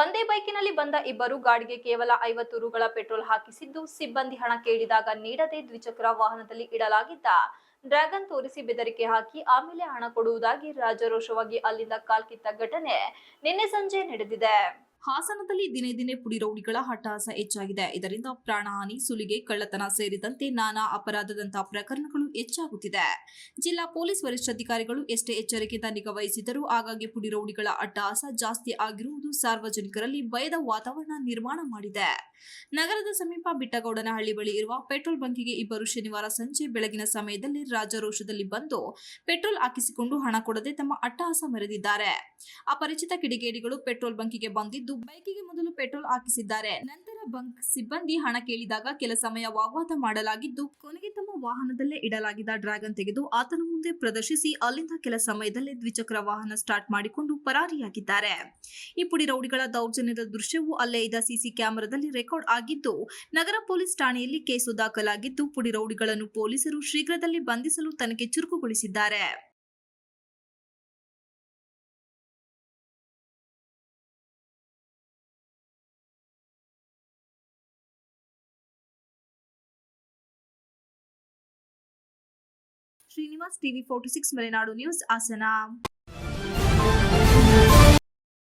ಬಂದ ಇಬ್ಬರು ಗಾಡಿಗೆ ಕೇವಲ ಐವತ್ತು ರುಗಳ ಪೆಟ್ರೋಲ್ ಹಾಕಿಸಿದ್ದು, ಸಿಬ್ಬಂದಿ ಹಣ ಕೇಳಿದಾಗ ನೀಡದೆ ದ್ವಿಚಕ್ರ ವಾಹನದಲ್ಲಿ ಇಡಲಾಗಿದ್ದ ಡ್ರ್ಯಾಗನ್ ತೋರಿಸಿ ಬೆದರಿಕೆ ಹಾಕಿ ಆಮೇಲೆ ಹಣ ಕೊಡುವುದಾಗಿ ರಾಜರೋಷವಾಗಿ ಅಲ್ಲಿಂದ ಕಾಲ್ಕಿತ್ತ ಘಟನೆ ನಿನ್ನೆ ಸಂಜೆ ನಡೆದಿದೆ. ಹಾಸನದಲ್ಲಿ ದಿನೇ ದಿನೇ ಪುಡಿ ರೌಡಿಗಳ ಹಟ್ಟಹಾಸ ಹೆಚ್ಚಾಗಿದೆ. ಇದರಿಂದ ಪ್ರಾಣಹಾನಿ, ಸುಲಿಗೆ, ಕಳ್ಳತನ ಸೇರಿದಂತೆ ನಾನಾ ಅಪರಾಧದಂತಹ ಪ್ರಕರಣಗಳು ಹೆಚ್ಚಾಗುತ್ತಿದೆ. ಜಿಲ್ಲಾ ಪೊಲೀಸ್ ವರಿಷ್ಠಾಧಿಕಾರಿಗಳು ಎಷ್ಟೇ ಎಚ್ಚರಿಕೆಯಿಂದ ನಿಗಾ ವಹಿಸಿದರೂ ಆಗಾಗ್ಗೆ ಪುಡಿ ರೌಡಿಗಳ ಅಟ್ಟಹಾಸ ಜಾಸ್ತಿ ಆಗಿರುವುದು ಸಾರ್ವಜನಿಕರಲ್ಲಿ ಭಯದ ವಾತಾವರಣ ನಿರ್ಮಾಣ ಮಾಡಿದೆ. ನಗರದ ಸಮೀಪ ಬಿಟ್ಟಗೌಡನಹಳ್ಳಿ ಬಳಿ ಇರುವ ಪೆಟ್ರೋಲ್ ಬಂಕಿಗೆ ಇಬ್ಬರು ಶನಿವಾರ ಸಂಜೆ ಬೆಳಗಿನ ಸಮಯದಲ್ಲಿ ರಾಜರೋಷದಲ್ಲಿ ಬಂದು ಪೆಟ್ರೋಲ್ ಹಾಕಿಸಿಕೊಂಡು ಹಣ ಕೊಡದೆ ತಮ್ಮ ಅಟ್ಟಹಾಸ ಮೆರೆದಿದ್ದಾರೆ. ಅಪರಿಚಿತ ಕಿಡಿಗೇಡಿಗಳು ಪೆಟ್ರೋಲ್ ಬಂಕಿಗೆ ಬಂದಿದ್ದು ಬೈಕಿಗೆ ಮೊದಲು ಪೆಟ್ರೋಲ್ ಹಾಕಿಸಿದ್ದಾರೆ. ನಂತರ ಬಂಕ್ ಸಿಬ್ಬಂದಿ ಹಣ ಕೇಳಿದಾಗ ಕೆಲ ಸಮಯ ವಾಗ್ವಾದ ಮಾಡಲಾಗಿದ್ದು, ಕೊನೆಗೆ ತಮ್ಮ ವಾಹನದಲ್ಲೇ ಇಡಲಾಗಿದ್ದ ಡ್ರ್ಯಾಗನ್ ತೆಗೆದು ಆತನ ಮುಂದೆ ಪ್ರದರ್ಶಿಸಿ ಅಲ್ಲಿಂದ ಕೆಲ ಸಮಯದಲ್ಲೇ ದ್ವಿಚಕ್ರ ವಾಹನ ಸ್ಟಾರ್ಟ್ ಮಾಡಿಕೊಂಡು ಪರಾರಿಯಾಗಿದ್ದಾರೆ. ಈ ಪುಡಿ ರೌಡಿಗಳ ದೌರ್ಜನ್ಯದ ದೃಶ್ಯವು ಅಲ್ಲೇ ಇದ್ದ ಸಿಸಿ ಕ್ಯಾಮೆರಾದಲ್ಲಿ ರೆಕಾರ್ಡ್ ಆಗಿದ್ದು, ನಗರ ಪೊಲೀಸ್ ಠಾಣೆಯಲ್ಲಿ ಕೇಸು ದಾಖಲಾಗಿದ್ದು, ಪುಡಿ ರೌಡಿಗಳನ್ನು ಪೊಲೀಸರು ಶೀಘ್ರದಲ್ಲಿ ಬಂಧಿಸಲು ತನಿಖೆ ಚುರುಕುಗೊಳಿಸಿದ್ದಾರೆ. Srinivas TV forty six Malenadu news Hassan